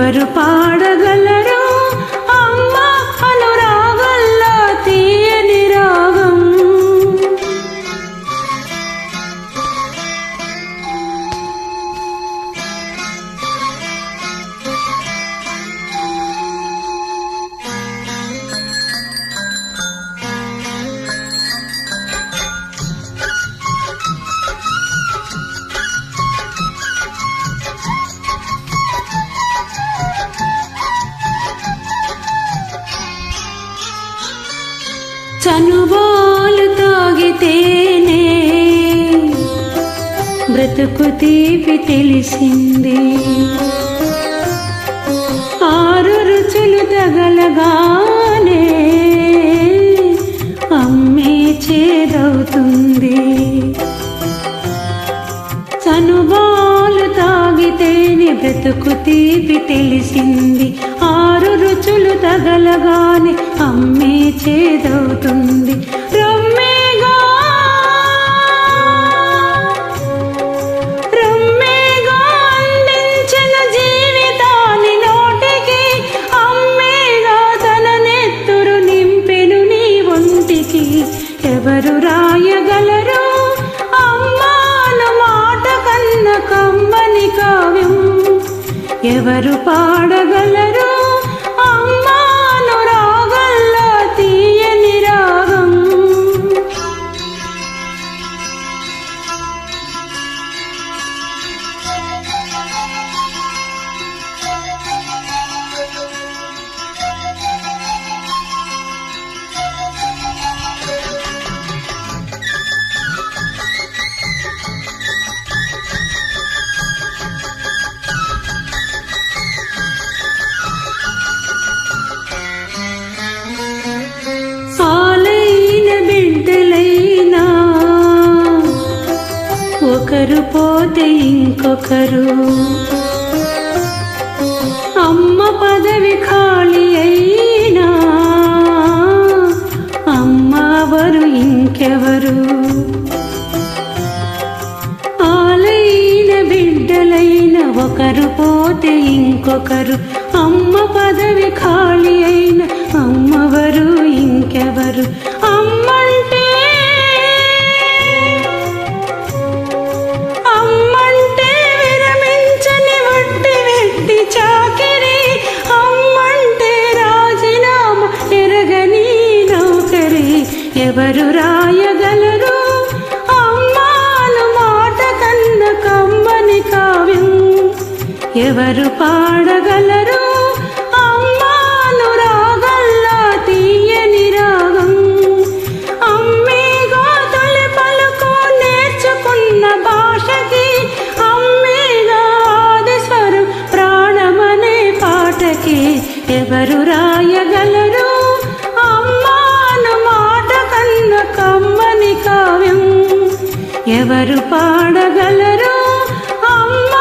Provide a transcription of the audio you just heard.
ఎవరు పాడగలరు తాగితేనే బ్రతుకు తీపి తెలిసింది. ఆరు రుచులు తగలగానే అమ్మే చేదవుతుంది. చనుబాలు తాగితేనే బ్రతుకు తీపి తెలిసింది. ఆరు రుచులు తగలగానే అమ్మే చేదవుతుంది. ఎవరు పాడగలరు ఒకరు పోతే ఇంకొకరు. అమ్మ పదవి ఖాళీ అయినా అమ్మవరు ఇంకెవరు? ఆలైన బిడ్డలైన ఒకరు పోతే ఇంకొకరు. అమ్మ పదవి ఖాళీ అయిన అమ్మవరు. ఎవరు రాయగలరు? అమ్మాను మాట కన్న కమ్మని కావ్యం. ఎవరు పాడగలరు? అమ్మాను రాగల్లా తీయని రాగం. అమ్మేగా తొలి పలుకు నేర్చుకున్న భాషకి అమ్మేగా ఆది స్వరం ప్రాణమనే పాటకి ఎవరు రా ఎవరు పాడగలరు అమ్మ